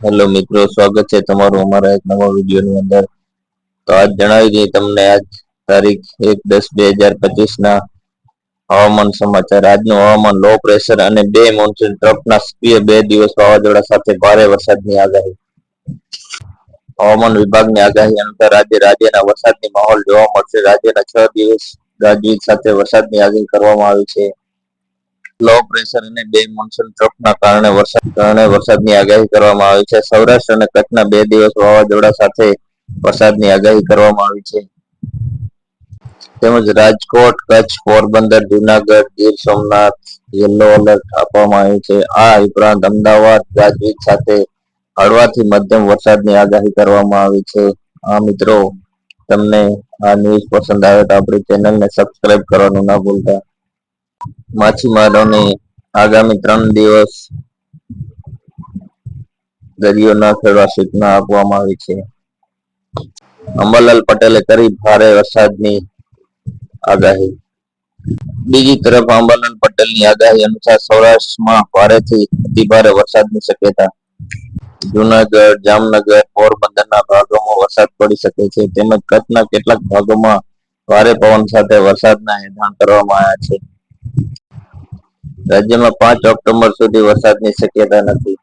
Hello મિત્રો, સ્વાગત છે તમારું અમારા એક નવા વિડીયોની અંદર. તો આજ જણાવી દઈએ તમને આજ તારીખ એક દસ બે હજાર પચીસ ના હવામાન સમાચાર. આજનું હવામાન લો પ્રેશર અને બે મોન્સૂન ટ્રફના સક્રિય બે દિવસ વાવાઝોડા સાથે ભારે વરસાદની આગાહી. હવામાન વિભાગની આગાહી અનુસાર આજે રાજ્યના વરસાદની માહોલ જોવા મળશે. રાજ્યના છ દિવસ ગાજવીજ સાથે વરસાદની આગાહી કરવામાં આવી છે. લો પ્રેશર અને બે મોન્સૂન ટ્રફના કારણે વરસાદ, કારણે વરસાદની આગાહી કરવામાં આવી છે. સૌરાષ્ટ્ર અને કચ્છના બે દિવસ વાવાઝોડા સાથે વરસાદની આગાહી કરવામાં આવી છે. તેમજ રાજકોટ, કચ્છ, પોરબંદર, જુનાગઢ, ગીર સોમનાથ યલો એલર્ટ આપવામાં આવ્યું છે. આ ઉપરાંત અમદાવાદ, ગાજવીજ સાથે હળવાથી મધ્યમ વરસાદની આગાહી કરવામાં આવી છે. આ મિત્રો, તમને આ ન્યૂઝ પસંદ આવે તો આપણી ચેનલને સબસ્ક્રાઇબ કરવાનું ના ભૂલતા. માછીમારોને આગામી ત્રણ દિવસ દરિયો ન ખેડવા સૂચના આપવામાં આવી છે. અંબાલાલ પટેલે કરી ભારે વરસાદની આગાહી. બીજી તરફ અંબાલાલ પટેલની આગાહી અનુસાર સૌરાષ્ટ્રમાં ભારેથી અતિભારે વરસાદની શક્યતા. જુનાગઢ, જામનગર, પોરબંદરના ભાગોમાં વરસાદ પડી શકે છે. તેમજ કચ્છના કેટલાક ભાગોમાં ભારે પવન સાથે વરસાદના એંધાણ કરવામાં આવ્યા છે. રાજ્યમાં પાંચ ઓક્ટોબર સુધી વરસાદની શક્યતા નથી.